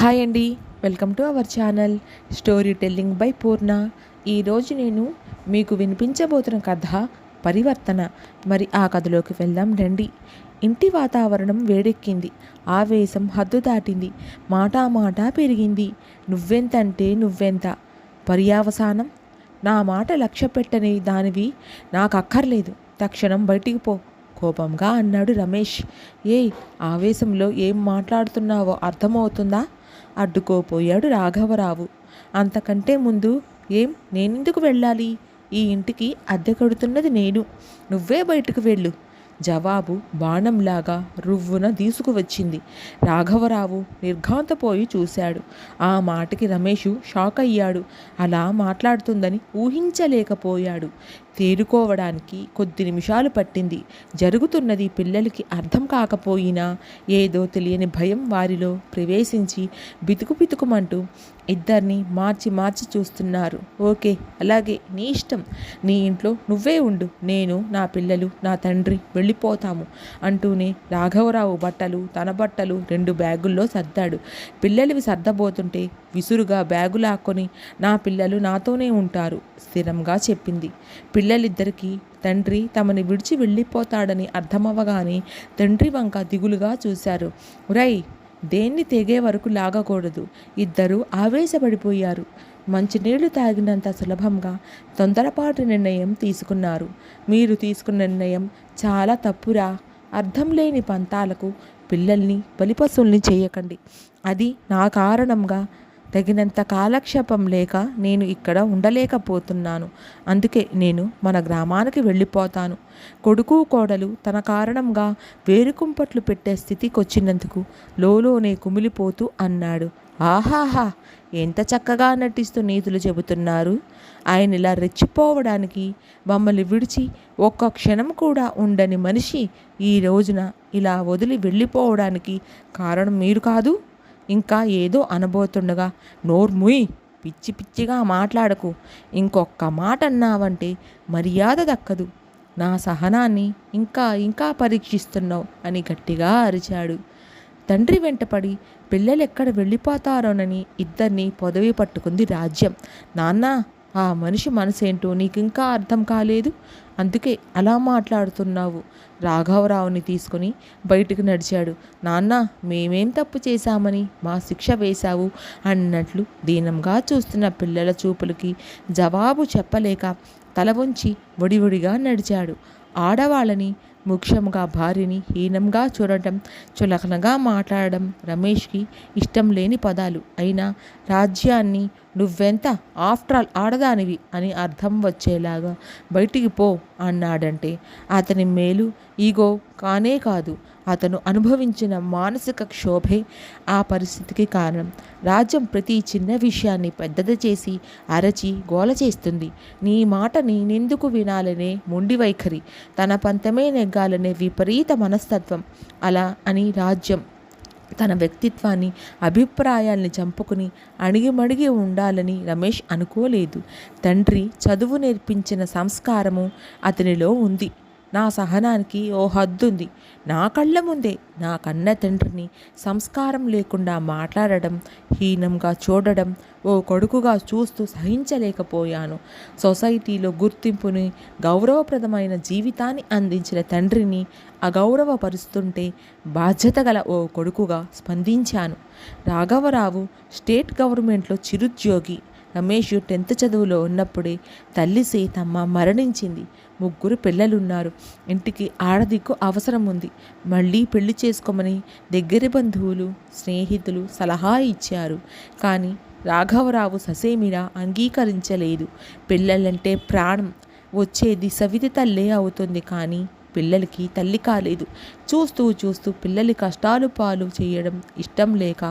Hi అండి welcome to our channel story telling by Purna ఈరోజు నేను మీకు వినిపించబోతున్న కథ పరివర్తన. మరి ఆ కథలోకి వెళ్దాం రండి. ఇంటి వాతావరణం వేడెక్కింది ఆవేశం హద్దు దాటింది మాటా మాట పెరిగింది. నువ్వెంతంటే నువ్వెంత? పర్యావసానం? నా మాట లక్ష్య పెట్టని దానివి నాకు అక్కర్లేదు. తక్షణం బయటికి పో కోపంగా అన్నాడు రమేష్. ఏయ్ ఆవేశంలో ఏం మాట్లాడుతున్నావో అర్థమవుతుందా? అడ్డుకోపోయాడు రాఘవరావు. అంతకంటే ముందు ఏం నేనెందుకు వెళ్ళాలి? ఈ ఇంటికి అద్దె కడుతున్నది నేను. నువ్వే బయటకు వెళ్ళు. జవాబు బాణంలాగా రువ్వున తీసుకువచ్చింది. రాఘవరావు నిర్ఘాంతపోయి చూశాడు. ఆ మాటకి రమేషు షాక్ అయ్యాడు అలా మాట్లాడుతుందని ఊహించలేకపోయాడు. తేరుకోవడానికి కొద్ది నిమిషాలు పట్టింది. జరుగుతున్నది పిల్లలకి అర్థం కాకపోయినా ఏదో తెలియని భయం వారిలో ప్రవేశించి బితుకు బితుకుమంటూ ఇద్దరిని మార్చి మార్చి చూస్తున్నారు. ఓకే అలాగే నీ ఇష్టం. నీ ఇంట్లో నువ్వే ఉండు. నేను నా పిల్లలు నా తండ్రి వెళ్ళిపోతాము అంటూనే రాఘవరావు బట్టలు తన బట్టలు రెండు బ్యాగుల్లో సర్దాడు. పిల్లలవి సర్దబోతుంటే విసురుగా బ్యాగు లాక్కొని నా పిల్లలు నాతోనే ఉంటారు స్థిరంగా చెప్పింది. పిల్లలిద్దరికీ తండ్రి తమని విడిచి వెళ్ళిపోతాడని అర్థమవ్వగానే తండ్రి వంక దిగులుగా చూశారు. రై దేన్ని తెగే వరకు లాగకూడదు. ఇద్దరూ ఆవేశపడిపోయారు. మంచినీళ్ళు తాగినంత సులభంగా తొందరపాటు నిర్ణయం తీసుకున్నారు. మీరు తీసుకున్న నిర్ణయం చాలా తప్పురా. అర్థం లేని పంతాలకు పిల్లల్ని బలిపశుల్ని చేయకండి. అది నా కారణంగా తగినంత కాలక్షేపం లేక నేను ఇక్కడ ఉండలేకపోతున్నాను. అందుకే నేను మన గ్రామానికి వెళ్ళిపోతాను. కొడుకు కోడలు తన కారణంగా వేరుకుంపట్లు పెట్టే స్థితికొచ్చినందుకు లోలోనే కుమిలిపోతూ అన్నాడు. ఆహాహా! ఎంత చక్కగా నటిస్తూ నీతులు చెబుతున్నారు. ఆయన ఇలా రెచ్చిపోవడానికి మమ్మల్ని విడిచి ఒక్క క్షణం కూడా ఉండని మనిషి ఈ రోజున ఇలా వదిలి వెళ్ళిపోవడానికి కారణం మీరు కాదు. ఇంకా ఏదో అనబోతుండగా నోర్ముయ్ పిచ్చి పిచ్చిగా మాట్లాడకు. ఇంకొక్క మాట అన్నావంటే మర్యాద దక్కదు. నా సహనాన్ని ఇంకా ఇంకా పరీక్షిస్తున్నావు అని గట్టిగా అరిచాడు. తండ్రి వెంటపడి పిల్లలు ఎక్కడ వెళ్ళిపోతారోనని ఇద్దరిని పొదవి పట్టుకుంది రాజ్యం. నాన్న ఆ మనిషి మనసేంటో ఇంకా అర్థం కాలేదు. అందుకే అలా మాట్లాడుతున్నావు. రాఘవరావుని తీసుకుని బయటకు నడిచాడు. నాన్న మేమేం తప్పు చేశామని? మా శిక్ష వేశావు అన్నట్లు దీనంగా చూస్తున్న పిల్లల చూపులకి జవాబు చెప్పలేక తల వంచి వడివడిగా నడిచాడు. ఆడవాళ్ళని ముఖ్యంగా భార్యని హీనంగా చూడటం చులకనగా మాట్లాడడం రమేష్కి ఇష్టం లేని పదాలు. అయినా రాజ్యాన్ని నువ్వెంత ఆఫ్టర్ ఆల్ ఆడదానివి అని అర్థం వచ్చేలాగా బయటికి పో అన్నాడంటే అతని మేలు ఈగో కానే కాదు. అతను అనుభవించిన మానసిక క్షోభే ఆ పరిస్థితికి కారణం. రాజ్యం ప్రతి చిన్న విషయాన్ని పెద్దది చేసి అరచి గోల చేస్తుంది. నీ మాట నిందుకు వినాలనే మొండి వైఖరి తన పంతమే నెగ్గాలనే విపరీత మనస్తత్వం. అలా అని రాజ్యం తన వ్యక్తిత్వాన్ని అభిప్రాయాల్ని చంపుకుని అణిగిమడిగి ఉండాలని రమేష్ అనుకోలేదు. తండ్రి చదువు నేర్పించిన సంస్కారము అతనిలో ఉంది. నా సహనానికి ఓ హద్దుంది. నా కళ్ళ ముందే నా కన్న తండ్రిని సంస్కారం లేకుండా మాట్లాడడం హీనంగా చూడడం ఓ కొడుకుగా చూస్తూ సహించలేకపోయాను. సొసైటీలో గుర్తింపుని గౌరవప్రదమైన జీవితాన్ని అందించిన తండ్రిని అగౌరవపరుస్తుంటే బాధ్యత గల ఓ కొడుకుగా స్పందించాను. రాఘవరావు స్టేట్ గవర్నమెంట్లో చిరుద్యోగి. రమేష్ టెన్త్ చదువులో ఉన్నప్పుడే తల్లి సీతమ్మ మరణించింది. ముగ్గురు పిల్లలున్నారు. ఇంటికి ఆడదిక్కు అవసరం ఉంది మళ్ళీ పెళ్ళి చేసుకోమని దగ్గరి బంధువులు స్నేహితులు సలహా ఇచ్చారు. కానీ రాఘవరావు ససేమిరా అంగీకరించలేదు. పిల్లలంటే ప్రాణం. వచ్చేది సవితి తల్లే అవుతుంది కానీ పిల్లలకి తల్లి కాలేదు. చూస్తూ చూస్తూ పిల్లలి కష్టాలు పాలు చేయడం ఇష్టం లేక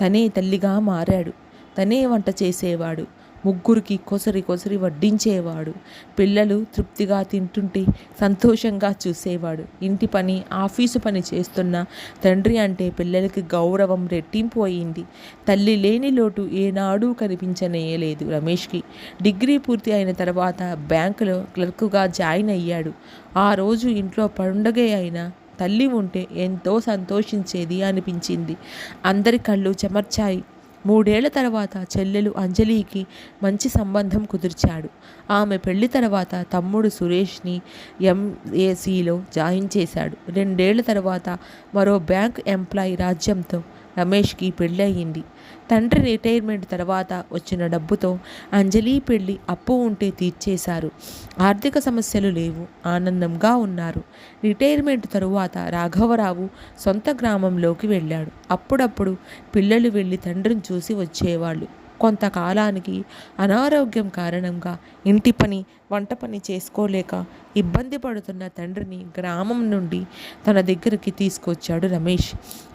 తనే తల్లిగా మారాడు. తనే వంట చేసేవాడు. ముగ్గురికి కొసరి కొసరి వడ్డించేవాడు. పిల్లలు తృప్తిగా తింటుంటే సంతోషంగా చూసేవాడు. ఇంటి పని ఆఫీసు పని చేస్తున్న తండ్రి అంటే పిల్లలకి గౌరవం రెట్టింపు అయింది. తల్లి లేని లోటు ఏనాడూ కనిపించనేయలేదు రమేష్కి. డిగ్రీ పూర్తి అయిన తర్వాత బ్యాంకులో క్లర్కుగా జాయిన్ అయ్యాడు. ఆ రోజు ఇంట్లో పండగే అయినా తల్లి ఉంటే ఎంతో సంతోషించేది అనిపించింది. అందరి కళ్ళు చెమర్చాయి. మూడేళ్ళ తర్వాత చెల్లెలు అంజలికి మంచి సంబంధం కుదిర్చాడు. ఆమె పెళ్ళి తర్వాత తమ్ముడు సురేష్ని ఎంఏసీలో జాయిన్ చేశాడు. రెండేళ్ళ తర్వాత మరో బ్యాంక్ ఎంప్లాయీ రాజ్యంతో రమేష్కి పెళ్ళయింది. తండ్రి రిటైర్మెంట్ తర్వాత వచ్చిన డబ్బుతో అంజలి పెళ్ళి అప్పు ఉంటే తీర్చేశారు. ఆర్థిక సమస్యలు లేవు ఆనందంగా ఉన్నారు. రిటైర్మెంట్ తరువాత రాఘవరావు సొంత గ్రామంలోకి వెళ్ళాడు. అప్పుడప్పుడు పిల్లలు వెళ్ళి తండ్రిని చూసి వచ్చేవాళ్ళు. కొంతకాలానికి అనారోగ్యం కారణంగా ఇంటి పని వంట పని చేసుకోలేక ఇబ్బంది పడుతున్న తండ్రిని గ్రామం నుండి తన దగ్గరికి తీసుకొచ్చాడు రమేష్.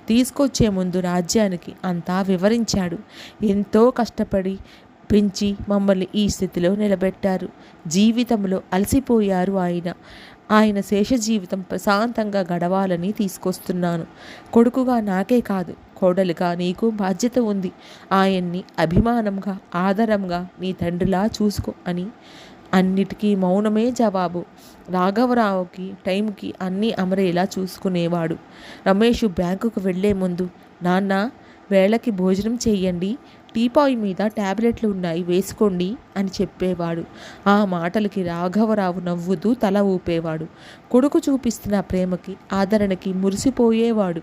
తీసుకొచ్చే ముందు రాజ్యానికి అంతా వివరించాడు. ఎంతో కష్టపడి పెంచి మమ్మల్ని ఈ స్థితిలో నిలబెట్టారు. జీవితంలో అలసిపోయారు ఆయన. ఆయన శేష జీవితం ప్రశాంతంగా గడవాలని తీసుకొస్తున్నాను. కొడుకుగా నాకే కాదు కోడలుగా నీకు బాధ్యత ఉంది. ఆయన్ని అభిమానంగా ఆదరంగా నీ తండ్రిలా చూసుకో అని అన్నిటికీ మౌనమే జవాబు. రాఘవరావుకి టైంకి అన్నీ అమరేలా చూసుకునేవాడు. రమేష్ బ్యాంకుకు వెళ్ళే ముందు నాన్న వేళకి భోజనం చేయండి టీపాయ్ మీద ట్యాబ్లెట్లు ఉన్నాయి వేసుకోండి అని చెప్పేవాడు. ఆ మాటలకి రాఘవరావు నవ్వుతూ తల ఊపేవాడు. కొడుకు చూపిస్తున్న ప్రేమకి ఆదరణకి మురిసిపోయేవాడు.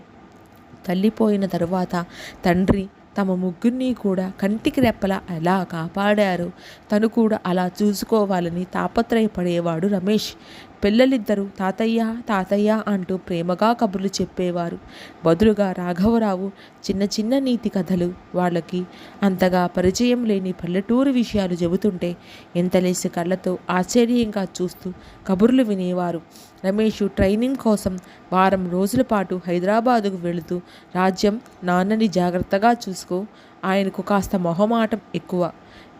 తల్లిపోయిన తరువాత తండ్రి తమ ముగ్గురిని కూడా కంటికి రెప్పలా ఎలా కాపాడారు. తను కూడా అలా చూసుకోవాలని తాపత్రయపడేవాడు రమేష్. పిల్లలిద్దరూ తాతయ్య తాతయ్య అంటూ ప్రేమగా కబుర్లు చెప్పేవారు. బదులుగా రాఘవరావు చిన్న చిన్న నీతి కథలు వాళ్ళకి అంతగా పరిచయం లేని పల్లెటూరు విషయాలు చెబుతుంటే ఎంతలేసి కళ్ళతో ఆశ్చర్యంగా చూస్తూ కబుర్లు వినేవారు. రమేష్ ట్రైనింగ్ కోసం వారం రోజుల పాటు హైదరాబాదుకు వెళుతూ రాజ్యం నాన్నని జాగ్రత్తగా చూసుకో. ఆయనకు కాస్త మొహమాటం ఎక్కువ.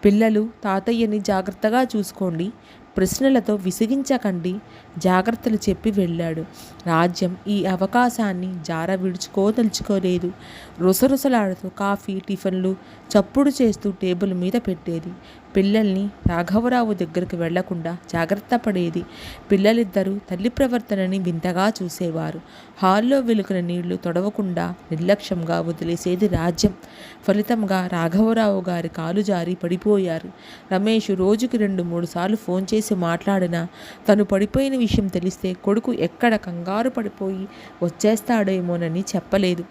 పిల్లలు తాతయ్యని జాగ్రత్తగా చూసుకోండి. ప్రశ్నలతో విసిగించకండి జాగ్రత్తలు చెప్పి వెళ్ళాడు. రాజ్యం ఈ అవకాశాన్ని జార విడుచుకోదలుచుకోలేదు రుసరుసలాడుతూ కాఫీ టిఫిన్లు చప్పుడు చేస్తూ టేబుల్ మీద పెట్టేది. పిల్లల్ని రాఘవరావు దగ్గరికి వెళ్ళకుండా జాగ్రత్త పడేది. పిల్లలిద్దరూ తల్లి ప్రవర్తనని వింతగా చూసేవారు. హాల్లో వెలుకున నీళ్ళు తొడవకుండా నిర్లక్ష్యంగా వదిలేసేది రాజ్యం. ఫలితంగా రాఘవరావు గారి కాలు జారి పడిపోయారు. రమేష్ రోజుకి రెండు మూడు సార్లు ఫోన్ చేసి మాట్లాడినా తను పడిపోయిన విషయం తెలిస్తే కొడుకు ఎక్కడ కంగారు పడిపోయి వచ్చేస్తాడేమోనని చెప్పలేదు.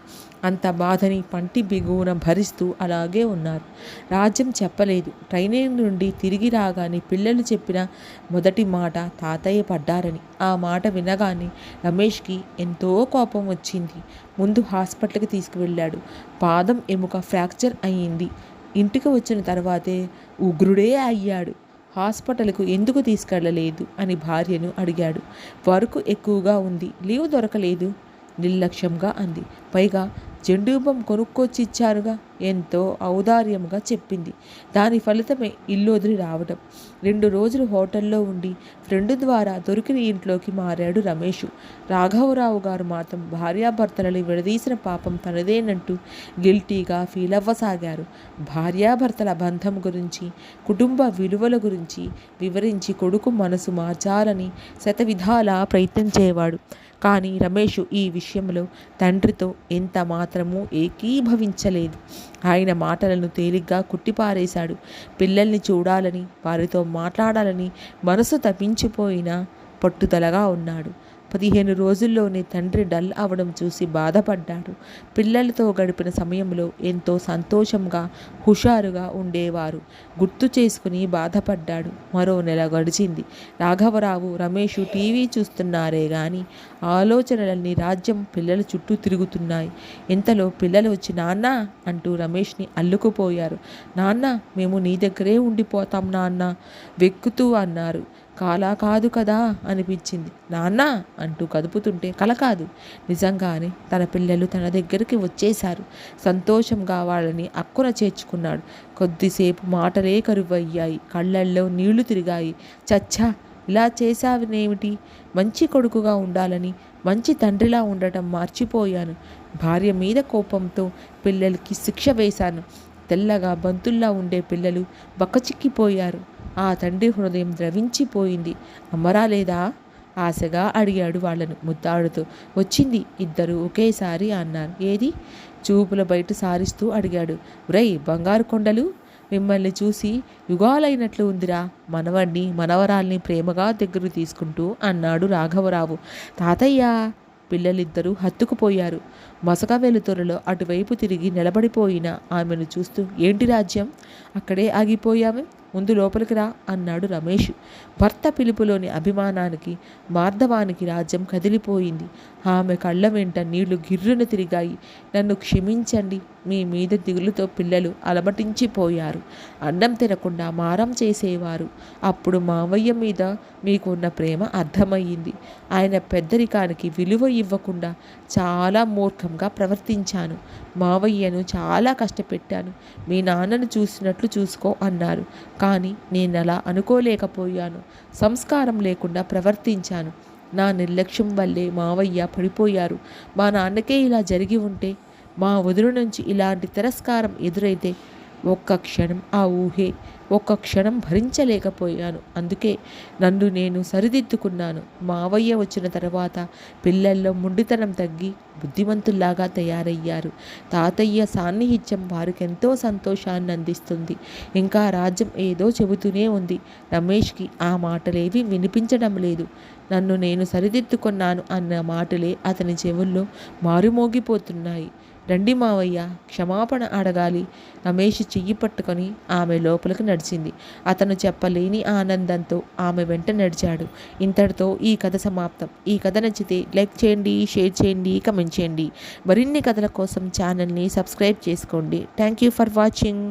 అంత బాధని పంటి బిగువున భరిస్తూ అలాగే ఉన్నారు. రాజ్యం చెప్పలేదు. ట్రైనింగ్ నుండి తిరిగి రాగానే పిల్లలు చెప్పిన మొదటి మాట తాతయ్య పడ్డారని. ఆ మాట వినగానే రమేష్కి ఎంతో కోపం వచ్చింది. ముందు హాస్పిటల్కి తీసుకువెళ్ళాడు. పాదం ఎముక ఫ్రాక్చర్ అయ్యింది. ఇంటికి వచ్చిన తర్వాతే ఉగ్రుడే అయ్యాడు. హాస్పిటల్కు ఎందుకు తీసుకెళ్ళలేదు అని భార్యను అడిగాడు. వర్క్ ఎక్కువగా ఉంది. లీవ్ దొరకలేదు. నిర్లక్ష్యంగా అంది. పైగా జెండూబం కొనుక్కొచ్చి ఇచ్చారుగా ఎంతో ఔదార్యంగా చెప్పింది. దాని ఫలితమే ఇల్లు వదిలి రావడం రెండు రోజులు హోటల్లో ఉండి ఫ్రెండ్ ద్వారా దొరికిన ఇంట్లోకి మారాడు రమేష్. రాఘవరావు గారు మాత్రం భార్యాభర్తలని విడదీసిన పాపం తనదేనంటూ గిల్టీగా ఫీల్ అవ్వసాగారు. భార్యాభర్తల బంధం గురించి కుటుంబ విలువల గురించి వివరించి కొడుకు మనసు మార్చాలని శతవిధాలా ప్రయత్నించేవాడు కానీ రమేష్ ఈ విషయంలో తండ్రితో ఎంత మాత్రమూ ఏకీభవించలేదు. ఆయన మాటలను తేలిగ్గా కుట్టిపారేశాడు. పిల్లల్ని చూడాలని వారితో మాట్లాడాలని మనసు తప్పించిపోయిన పట్టుదలగా ఉన్నాడు. పదిహేను రోజుల్లోనే తండ్రి డల్ అవడం చూసి బాధపడ్డాడు. పిల్లలతో గడిపిన సమయంలో ఎంతో సంతోషంగా హుషారుగా ఉండేవారు. గుర్తు చేసుకుని బాధపడ్డాడు. మరో నెల గడిచింది. రాఘవరావు రమేష్ టీవీ చూస్తున్నారే గాని ఆలోచనలన్నీ రాజ్యం పిల్లల చుట్టూ తిరుగుతున్నాయి. ఇంతలో పిల్లలు వచ్చి నాన్న అంటూ రమేష్ని అల్లుకుపోయారు. నాన్న మేము నీ దగ్గరే ఉండిపోతాం నాన్న వెక్కుతూ అన్నారు. కాలా కాదు కదా అనిపించింది. నాన్న అంటూ కదుపుతుంటే కల కాదు. నిజంగానే తన పిల్లలు తన దగ్గరికి వచ్చేశారు. సంతోషంగా వాళ్ళని అక్కున చేర్చుకున్నాడు. కొద్దిసేపు మాటలే కరువయ్యాయి కళ్ళల్లో నీళ్ళు తిరిగాయి. చచ్చా ఇలా చేశావనేమిటి? మంచి కొడుకుగా ఉండాలని మంచి తండ్రిలా ఉండటం మర్చిపోయాను. భార్య మీద కోపంతో పిల్లలకి శిక్ష వేశాను. తెల్లగా బంతుల్లా ఉండే పిల్లలు బక్కచిక్కిపోయారు. ఆ తండ్రి హృదయం ద్రవించిపోయింది. అమ్మరా లేదా ఆశగా అడిగాడు వాళ్ళను ముద్దాడుతూ. వచ్చింది. ఇద్దరు ఒకేసారి అన్నారు ఏది? చూపుల బయట సారిస్తూ అడిగాడు. రై బంగారు కొండలు? మిమ్మల్ని చూసి యుగాలైనట్లు ఉందిరా. మనవణ్ణి మనవరాల్ని ప్రేమగా దగ్గరకు తీసుకుంటూ అన్నాడు రాఘవరావు. తాతయ్య! పిల్లలిద్దరూ హత్తుకుపోయారు. మసక వెలుతురులో అటువైపు తిరిగి నిలబడిపోయిన ఆమెను చూస్తూ ఏంటి రాజ్యం? అక్కడే ఆగిపోయామే ముందు లోపలికి రా అన్నాడు రమేష్. భర్త పిలుపులోని అభిమానానికి మార్ధవానికి రాజ్యం కదిలిపోయింది. ఆమె కళ్ళ వెంట నీళ్ళు గిర్రున తిరిగాయి. నన్ను క్షమించండి మీ మీద దిగులుతో పిల్లలు అలమటించిపోయారు. అన్నం తినకుండా మారం చేసేవారు. అప్పుడు మావయ్య మీద మీకున్న ప్రేమ అర్థమయ్యింది. ఆయన పెద్దరికానికి విలువ ఇవ్వకుండా చాలా మూర్ఖంగా ప్రవర్తించాను. మావయ్యను చాలా కష్టపెట్టాను. మీ నాన్నను చూసినట్లు చూసుకో అన్నారు. కానీ నేను అలా అనుకోలేకపోయాను. సంస్కారం లేకుండా ప్రవర్తించాను. నా నిర్లక్ష్యం వల్లే మావయ్య పడిపోయారు. మా నాన్నకే ఇలా జరిగి ఉంటే మా వదురు నుంచి ఇలాంటి తిరస్కారం ఎదురైతే ఒక్క క్షణం ఆ ఊహే ఒక్క క్షణం భరించలేకపోయాను. అందుకే నన్ను నేను సరిదిద్దుకున్నాను. మావయ్య వచ్చిన తర్వాత పిల్లల్లో ముండితనం తగ్గి బుద్ధిమంతుల్లాగా తయారయ్యారు. తాతయ్య సాన్నిహిత్యం వారికెంతో సంతోషాన్ని అందిస్తుంది. ఇంకా రాజ్యం ఏదో చెబుతూనే ఉంది. రమేష్కి ఆ మాటలేవి వినిపించడం లేదు. నన్ను నేను సరిదిద్దుకున్నాను అన్న మాటలే అతని చెవుల్లో మారుమోగిపోతున్నాయి. రండి మావయ్య క్షమాపణ అడగాలి. రమేష్ చెయ్యి పట్టుకొని ఆమె లోపలికి నడిచింది. అతను చెప్పలేని ఆనందంతో ఆమె వెంట నడిచాడు. ఇంతటితో ఈ కథ సమాప్తం. ఈ కథ నచ్చితే లైక్ చేయండి షేర్ చేయండి కమెంట్ చేయండి. మరిన్ని కథల కోసం ఛానల్ని సబ్స్క్రైబ్ చేసుకోండి. Thank you for watching.